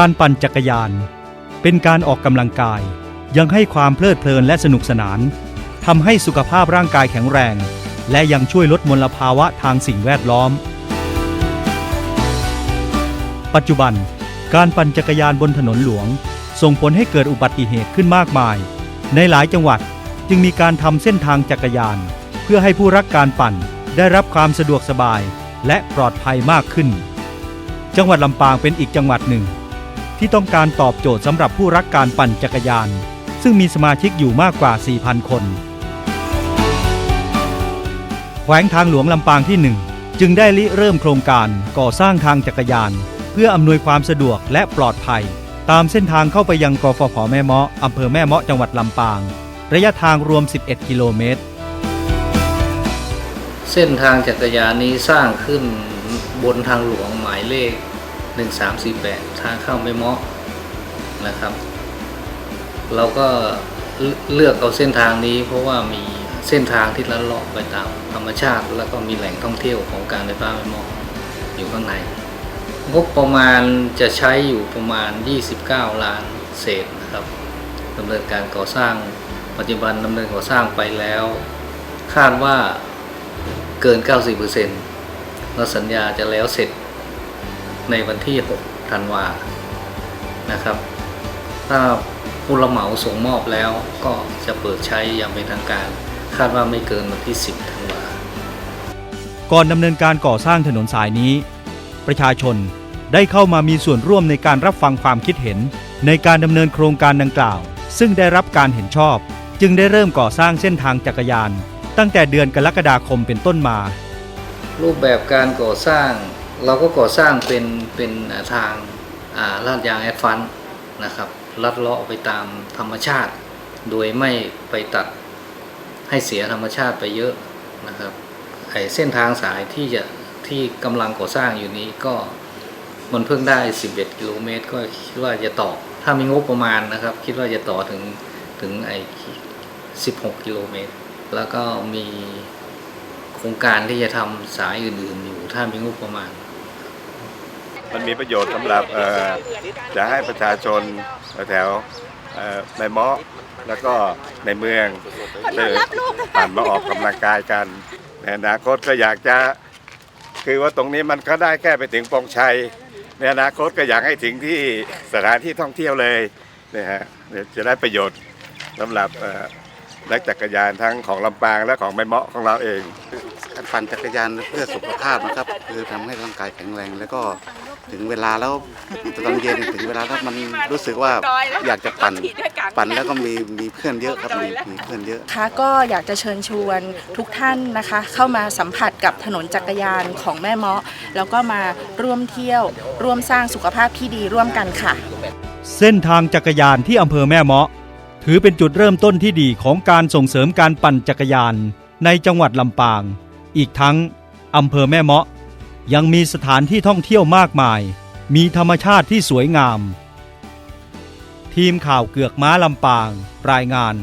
การปั่นจักรยาน เป็นการออกกำลังกาย ยังให้ความเพลิดเพลินและสนุกสนานทำให้สุขภาพร่างกายแข็งแรง และยังช่วยลดมลภาวะทางสิ่งแวดล้อม ปัจจุบัน การปั่นจักรยานบนถนนหลวง ส่งผลให้เกิดอุบัติเหตุขึ้นมากมาย ในหลายจังหวัดจึงมีการทำเส้นทางจักรยาน เพื่อให้ผู้รักการปั่นได้รับความสะดวกสบายและปลอดภัยมากขึ้น จังหวัดลำปางเป็นอีกจังหวัดหนึ่ง ที่ต้องการตอบโจทย์สำหรับผู้รักการปั่นจักรยาน ซึ่งมีสมาชิกอยู่มากกว่า 4,000 คน แขวงทางหลวงลำปางที่ 1 จึงได้ริเริ่มโครงการก่อสร้างทางจักรยาน เพื่ออำนวยความสะดวกและปลอดภัย ตามเส้นทางเข้าไปยังกฟผแม่เมาะอำเภอแม่เมาะจังหวัดลำปาง ระยะทางรวม 11 กิโลเมตร เส้นทางจักรยานนี้สร้างขึ้นบนทางหลวงหมายเลข 1348 ทางเข้าไม่เมาะนะครับ เราก็เลือกเอาเส้นทางนี้ เพราะว่ามีเส้นทางที่ลัดเลาะไปตามธรรมชาติ แล้วก็มีแหล่งท่องเที่ยวของการไฟฟ้าไม่เมาะอยู่ข้างใน งบประมาณจะใช้อยู่ประมาณ 29 ล้านเศษนะครับดำเนินการก่อสร้างปัจจุบันดำเนินก่อสร้างไปแล้ว คาดว่าเกิน 90%แล้วสัญญาจะแล้วเสร็จ ในวันที่ 6 ธันวานะครับ ถ้าผู้รับเหมาส่งมอบแล้วก็จะเปิดใช้อย่างเป็นทางการ คาดว่าไม่เกินวันที่ 10 ธันวาก่อนดำเนินการก่อสร้างถนนสายนี้ ประชาชนได้เข้ามามีส่วนร่วมในการรับฟังความคิดเห็น ในการดำเนินโครงการดังกล่าว ซึ่งได้รับการเห็นชอบ จึงได้เริ่มก่อสร้างเส้นทางจักรยาน ตั้งแต่เดือนกรกฎาคมเป็นต้นมา รูปแบบการก่อสร้าง เราก็ก่อสร้างเป็นเป็นทางาลาดยางแอดฟันนะครับลัดเลาะไปตามธรรมชาติ โดยไม่ไปตัดให้เสียธรรมชาติไปเยอะนะครับไอเส้นทางสายที่จะที่กำลังก่อสร้างอยู่นี้ก็มันเพิ่งได้ 11 กิโลเมตร ก็คิดว่าจะต่อ ถ้ามีงบประมาณนะครับ คิดว่าจะต่อถึงถึงไอ16 กิโลเมตร แล้วก็มี รงการที่จะทำสายอื่นๆอยู่ถ้ามีงบประมาณ มันมีประโยชน์สำหรับเอ่อจะให้ประชาชนแถวๆเอ่อในเมาะแล้วก็ในเมืองได้ปั่นมาออกกำลังกายกันในอนาคตก็อยากจะคือว่าตรงนี้มันก็ได้แค่ไปถึงปองชัยในอนาคตก็อยากให้ถึงที่สถานที่ท่องเที่ยวเลยนะฮะเดี๋ยวจะได้ประโยชน์สำหรับเอ่อนักจักรยานทั้งของลำปางและของแม่เมาะของเราเองการ ปั่นจักรยานเพื่อสุขภาพนะครับ คือทำให้ร่างกายแข็งแรง แล้วก็ถึงเวลาแล้วตอนเย็นถึงเวลาแล้วมันรู้สึกว่าอยากจะปั่นปั่นแล้วก็มีมีเพื่อนเยอะครับมีมีเพื่อนเยอะค่ะก็อยากจะเชิญชวนทุกท่านนะคะ เข้ามาสัมผัสกับถนนจักรยานของแม่เมาะ แล้วก็มาร่วมเที่ยว ร่วมสร้างสุขภาพที่ดีร่วมกันค่ะ เส้นทางจักรยานที่อำเภอแม่เมาะ ถือเป็นจุดเริ่มต้นที่ดีของการส่งเสริมการปั่นจักรยานในจังหวัดลำปาง อีกทั้งอำเภอแม่เมาะ ยังมีสถานที่ท่องเที่ยวมากมาย มีธรรมชาติที่สวยงาม ทีมข่าวเกือกม้าลำปาง รายงาน